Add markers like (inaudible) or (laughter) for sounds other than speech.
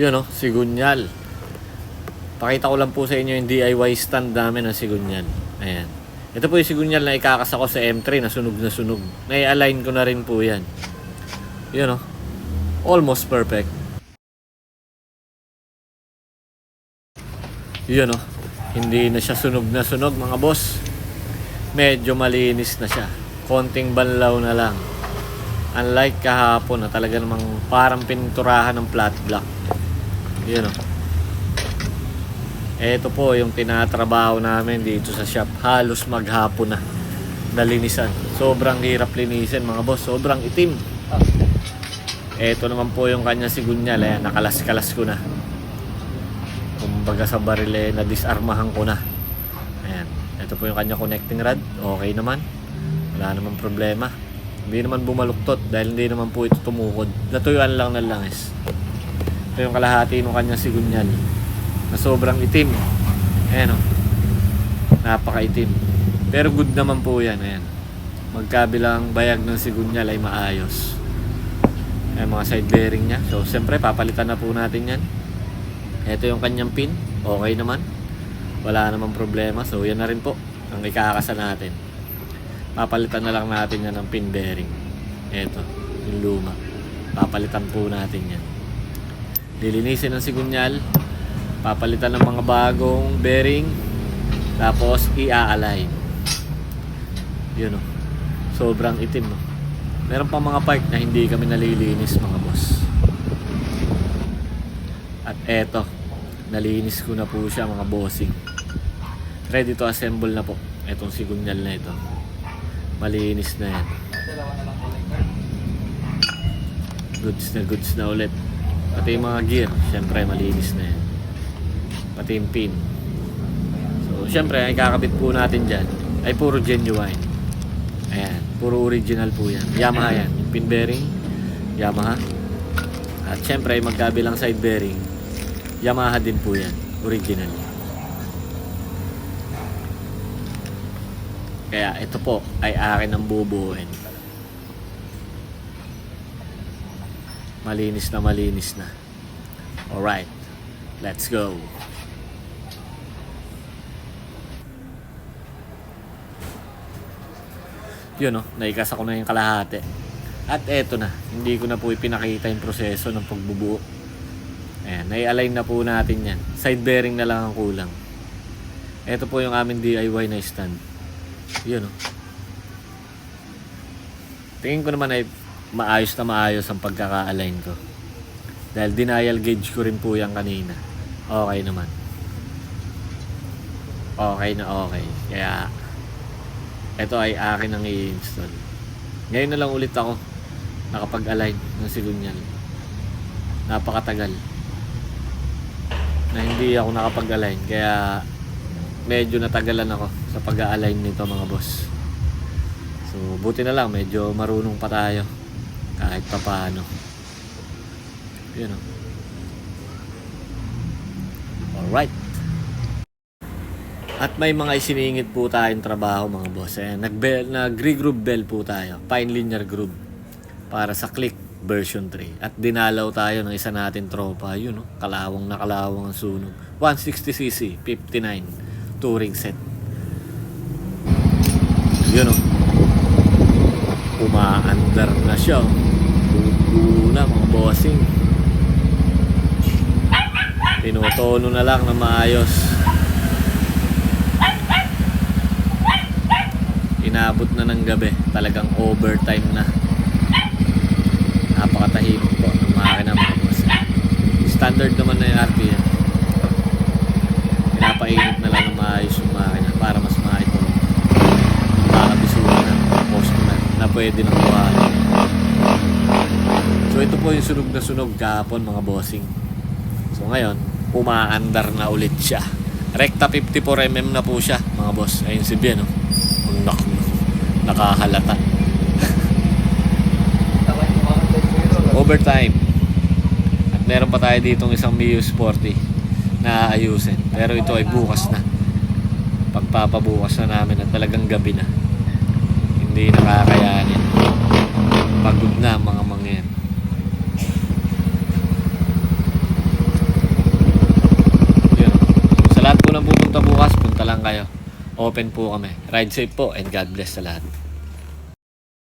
Yun oh, sigunyal. Pakita ko lang po sa inyo yung DIY stand namin ng sigunyal. Ayan. Ito po yung sigunyal na ikakas ako sa M3 na sunog na sunog. Nai-align ko na rin po yan. Yun oh. Almost perfect. Yun oh. Hindi na siya sunog na sunog mga boss. Medyo malinis na siya. Konting banlaw na lang. Unlike kahapon na talaga namang parang pininturahan ng flat black. Yun oh. Ito po yung tinatrabaho namin dito sa shop. Halos maghapon na. Nalinisan. Sobrang hirap linisin mga boss. Sobrang itim. Ito naman po yung kanya sigunyal. Ayan, nakalas-kalas ko na. Kumbaga sa baril eh, na-disarmahan ko na. Ayan. Ito po yung kanya connecting rod. Okay naman. Wala namang problema. Hindi naman bumaluktot dahil hindi naman po ito tumukod. Natuyuan lang ng langis. Ito yung kalahati ng kanya sigunyal na sobrang itim. Ayan o. Napaka-itim. Pero good naman po yan. Ayan. Magkabilang bayag ng sigunyal ay maayos. Ayan mga side bearing niya. So, siyempre, papalitan na po natin yan. Ito yung kanyang pin. Okay naman. Wala namang problema. So, yan na rin po ang ikakasa natin. Papalitan na lang natin yan ng pin bearing. Ito, yung luma. Papalitan po natin yan. Lilinisin ang sigunyal. Papalitan ng mga bagong bearing. Tapos, i-align. Yun o. Sobrang itim o. Meron pa mga part na hindi kami nalilinis mga boss. At eto, nalinis ko na po siya mga bossing. Ready to assemble na po. Etong sigunyal na ito. Malinis na yan. Goods na goods na ulit. Pati yung mga gear, syempre malinis na yan. Pati yung pin. So, syempre, ay kakabit po natin dyan ay puro genuine. Ayan, puro original po yan. Yamaha yan. Yung pin bearing, Yamaha. At syempre, magkabilang side bearing, Yamaha din po yan. Original. Kaya ito po ay akin ang bubuuin. Malinis na malinis na. Alright, let's go. Yun no, naikas ako na yung kalahati. At eto na, hindi ko na po ipinakita yung proseso ng pagbubuo. Ayan, nai-align na po natin yan. Side bearing na lang ang kulang. Ito po yung aming DIY na stand. Yun no. Tingin ko naman ay maayos na maayos ang pagkaka-align ko. Dahil denial gauge ko rin po yan kanina. Okay naman. Okay na okay. Kaya ito ay akin ang i-install. Ngayon na lang ulit ako nakapag-align ng sigunyal. Napakatagal na hindi ako nakapag-align kaya medyo natagalan ako sa pag-align nito mga boss. So buti na lang medyo marunong pa tayo kahit pa paano. Yun o. Alright. At may mga isiningit po tayong trabaho mga boss. Ayan, nag-bell, nag-regroove bell po tayo. Fine linear groove. Para sa click version 3. At dinalaw tayo ng isa natin tropa. Yun no, kalawang na kalawang ang sunog. 160cc, 59. Touring set. Yun no. Umaandar na siya. Buo na mga bossing. Tinutono na lang na maayos. inabot na ng gabi talagang overtime na napakatahimik po ng makina mga boss standard naman na yung RPM pinapainit na lang ng maayos yung makina para mas maayos ito makakabisuhan na post na na pwede nang buhayin so ito po yung sunog na sunog kahapon mga bossing so ngayon umaandar na ulit siya Rekta 54mm na po siya mga boss ayun si Bien no? Nak nakahalata. (laughs) Overtime. At meron pa tayo ditong isang Mio Sporty na ayusin. Pero ito ay bukas na. Pagpapabukas na namin at talagang gabi na hindi nakakayanin. Pagod na mga mangyan. Yun. Sa lahat po ng pupunta bukas, punta lang kayo. Open po kami. Ride safe po and God bless sa lahat.